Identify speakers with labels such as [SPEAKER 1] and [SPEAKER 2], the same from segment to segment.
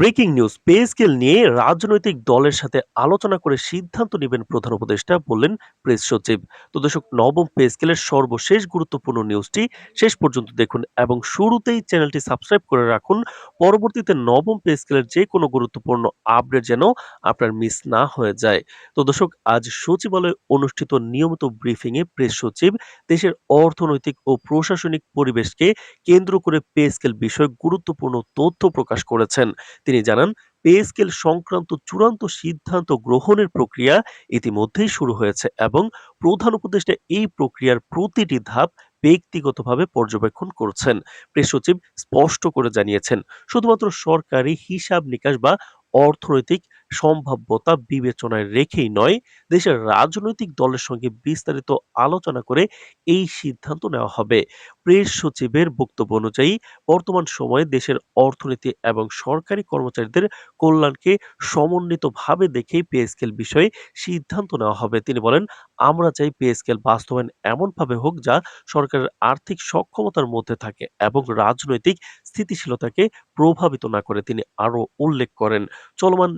[SPEAKER 1] Breaking news, pay scale নিয়ে রাজনৈতিক দলের সাথে আলোচনা করে সিদ্ধান্ত নেবেন প্রধান উপদেষ্টা বললেন প্রেস সচিব। তো দর্শক, নবম পে স্কেলের সর্বশেষ গুরুত্বপূর্ণ নিউজটি শেষ পর্যন্ত দেখুন এবং শুরুতেই চ্যানেলটি সাবস্ক্রাইব করে রাখুন। পরবর্তীতে নবম পে স্কেলের যে কোনো গুরুত্বপূর্ণ আপডেট যেন আপনার মিস না হয়ে যায়। তো দর্শক, আজ সচিবালয়ে অনুষ্ঠিত নিয়মিত ব্রিফিংয়ে প্রেস সচিব দেশের অর্থনৈতিক ও প্রশাসনিক পরিবেশকে কেন্দ্র করে পে স্কেল বিষয়ে গুরুত্বপূর্ণ তথ্য প্রকাশ করেছেন। তিনি জানান, পে স্কেল সংক্রান্ত চূড়ান্ত সিদ্ধান্ত গ্রহণের প্রক্রিয়া ইতিমধ্যেই শুরু হয়েছে এবং প্রধান উপদেষ্টা এই প্রক্রিয়ার প্রতিটি ধাপ ব্যক্তিগতভাবে পর্যবেক্ষণ করছেন। প্রেস সচিব স্পষ্ট করে জানিয়েছেন, শুধুমাত্র সরকারি হিসাব নিকাশ বা অর্থনৈতিক সম্ভাব্যতা বিবেচনায় রেখেই নয়, দেশের রাজনৈতিক দলের সঙ্গে বিস্তারিত আলোচনা করে এই সিদ্ধান্ত নেওয়া হবে। প্রেস সচিবের বক্তব্য অনুযায়ী, বর্তমান সময়ে দেশের অর্থনীতি এবং সরকারি কর্মচারীদের কল্যাণকে সমন্বিতভাবে দেখেই পে স্কেল বিষয়ে সিদ্ধান্ত নেওয়া হবে। তিনি বলেন, আমরা চাই পে স্কেল বাস্তবায়ন এমনভাবে হোক যা সরকারের আর্থিক সক্ষমতার মধ্যে থাকে এবং রাজনৈতিক স্থিতিশীলতাকে প্রভাবিত না করে। তিনি আরও উল্লেখ করেন, চলমান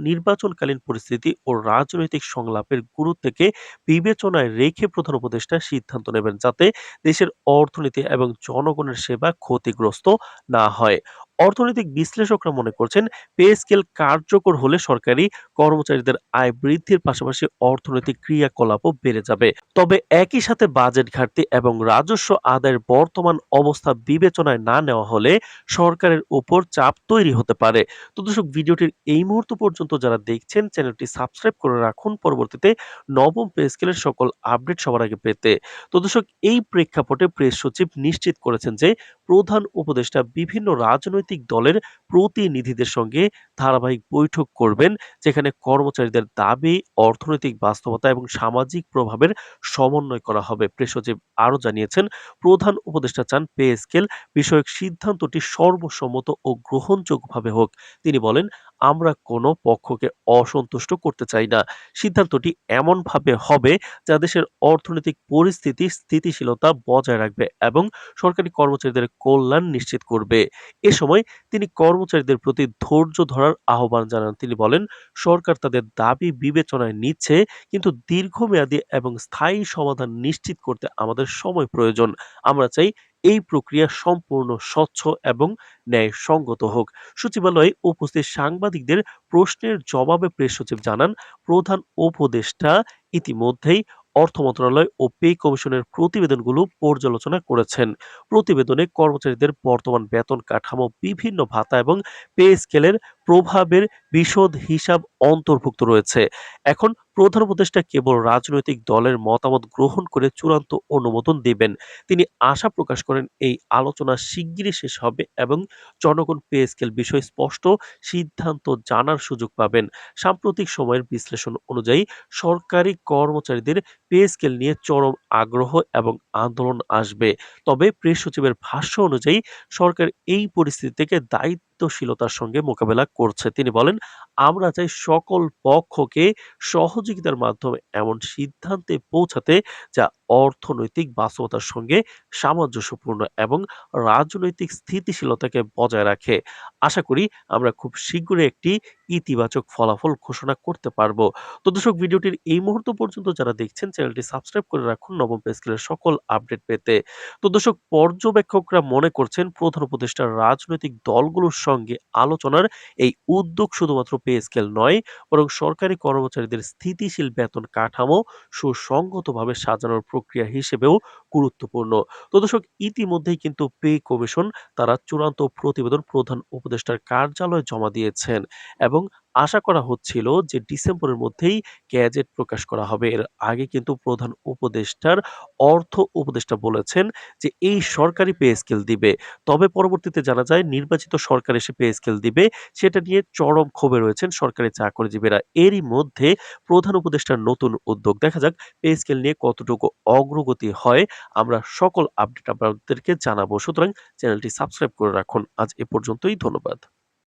[SPEAKER 1] নির্বাচনকালীন পরিস্থিতি ও রাজনৈতিক সংলাপের গুরুত্বকে বিবেচনায় রেখে প্রধান উপদেষ্টা সিদ্ধান্ত নেবেন যাতে দেশের অর্থনীতি এবং জনগণের সেবা ক্ষতিগ্রস্ত না হয়। অর্থনৈতিক বিশ্লেষকরা মনে করছেন, পে স্কেল কার্যকর হলে সরকারি কর্মচারীদের আয় বৃদ্ধির পাশাপাশি অর্থনৈতিক ক্রিয়াকলাপও বেড়ে যাবে। তবে একই সাথে বাজেট ঘাটতি এবং রাজস্ব আদায়ের বর্তমান অবস্থা বিবেচনায় না নেওয়া হলে সরকারের উপর চাপ তৈরি হতে পারে। তো দর্শক, ভিডিওটির এই মুহূর্ত পর্যন্ত যারা দেখছেন, চ্যানেলটি সাবস্ক্রাইব করে রাখুন। পরবর্তীতে নবম পে স্কেলের সকল আপডেট সবার আগে পেতে। তো দর্শক, এই প্রেক্ষাপটে প্রেস সচিব নিশ্চিত করেছেন যে প্রধান উপদেষ্টা বিভিন্ন রাজনৈতিক দলের প্রতিনিধিদের সঙ্গে ধারাবাহিক বৈঠক করবেন, যেখানে কর্মচারীদের দাবি, অর্থনৈতিক বাস্তবতা এবং সামাজিক প্রভাবের সমন্বয় করা হবে। প্রেস সচিব আরও জানিয়েছেন, প্রধান উপদেষ্টা চান পে স্কেল বিষয়ক সিদ্ধান্তটি সর্বসম্মত ও গ্রহণযোগ্যভাবে হোক। তিনি বলেন আমরা কোনো পক্ষকে অসন্তুষ্ট করতে চাই না। সিদ্ধান্তটি এমনভাবে হবে যা দেশের অর্থনৈতিক পরিস্থিতি স্থিতিশীলতা বজায় রাখবে এবং সরকারি কর্মচারীদের কল্যাণ নিশ্চিত করবে। এ সময় তিনি কর্মচারীদের প্রতি ধৈর্য ধরার আহ্বান জানান। তিনি বলেন, সরকার তাদের দাবি বিবেচনায় নিচ্ছে, কিন্তু দীর্ঘমেয়াদী এবং স্থায়ী সমাধান নিশ্চিত করতে আমাদের সময় প্রয়োজন। আমরা চাই এই প্রক্রিয়া সম্পূর্ণ স্বচ্ছ এবং ন্যায়সঙ্গত হোক। সচিবালয়ে উপস্থিত সাংবাদিকদের প্রশ্নের জবাবে প্রেস সচিব জানান, প্রধান উপদেষ্টা ইতিমধ্যেই অর্থ মন্ত্রণালয় ও পে কমিশনের প্রতিবেদনগুলো পর্যালোচনা করেছেন। প্রতিবেদনে কর্মচারীদের বর্তমান বেতন কাঠামো বিভিন্ন ভাতা এবং পে স্কেলের প্রভাবের বিশদ হিসাব অন্তর্ভুক্ত রয়েছে। এখন প্রধান উপদেষ্টা কেবল রাজনৈতিক দলের মতামত গ্রহণ করে চূড়ান্ত অনুমোদন দেবেন। তিনি আশা প্রকাশ করেন এই আলোচনা শিগগিরই শেষ হবে এবং জনগণ পে স্কেল বিষয়ে স্পষ্ট সিদ্ধান্ত জানার সুযোগ পাবেন। সাম্প্রতিক সময়ের বিশ্লেষণ অনুযায়ী সরকারি কর্মচারীদের পে স্কেল নিয়ে চরম আগ্রহ এবং আন্দোলন আসবে। তবে প্রেস সচিবের ভাষ্য অনুযায়ী সরকার এই পরিস্থিতি থেকে দায়িত্বশীলতার সঙ্গে মোকাবেলা করছে। তিনি বলেন, আমরা চাই সকল পক্ষকে সহযোগিতার মাধ্যমে এমন সিদ্ধান্তে পৌঁছাতে যা অর্থনৈতিক বাস্তবতার সঙ্গে সামঞ্জস্যপূর্ণ এবং রাজনৈতিক স্থিতিশীলতাকে বজায় রাখে। আশা করি আমরা খুব শীঘ্রই একটি ইতিবাচক ফলাফল ঘোষণা করতে পারব। তো দর্শক, ভিডিওটির এই মুহূর্ত পর্যন্ত যারা দেখছেন, চ্যানেলটি সাবস্ক্রাইব করে রাখুন নবম পেস্কেলের সকল আপডেট পেতে। তো দর্শক, পর্যবেক্ষকরা মনে করছেন প্রধান উপদেষ্টার রাজনৈতিক দলগুলোর সঙ্গে আলোচনার এই উদ্যোগ শুধুমাত্র পে স্কেল নয়, বরং সরকারি কর্মচারীদের স্থিতিশীল বেতন কাঠামো সুসংগতভাবে সাজানোর প্রক্রিয়া হিসেবেও গুরুত্বপূর্ণ। তো দর্শক, ইতিমধ্যেই কিন্তু পে কমিশন তারা চূড়ান্ত প্রতিবেদন প্রধান উপদেষ্টার কার্যালয়ে জমা দিয়েছেন এবং আশা করা হচ্ছিল যে ডিসেম্বরের মধ্যেই গ্যাজেট প্রকাশ করা হবে। এর আগে কিন্তু প্রধান উপদেষ্টার অর্থ উপদেষ্টা বলেছেন যে এই সরকারি পে স্কেল দিবে। তবে পরবর্তীতে জানা যায় নির্বাচিত সরকার এসে পে স্কেল দিবে। সেটা নিয়ে চরম ক্ষোভে রয়েছেন সরকারি চাকরিজীবীরা। এরই মধ্যে প্রধান উপদেষ্টার নতুন উদ্যোগ। দেখা যাক পে স্কেল নিয়ে কতটুকু অগ্রগতি হয়। আমরা সকল আপডেট আপনাদেরকে জানাব। সুতরাং চ্যানেলটি সাবস্ক্রাইব করে রাখুন। আজ এ পর্যন্তই। ধন্যবাদ।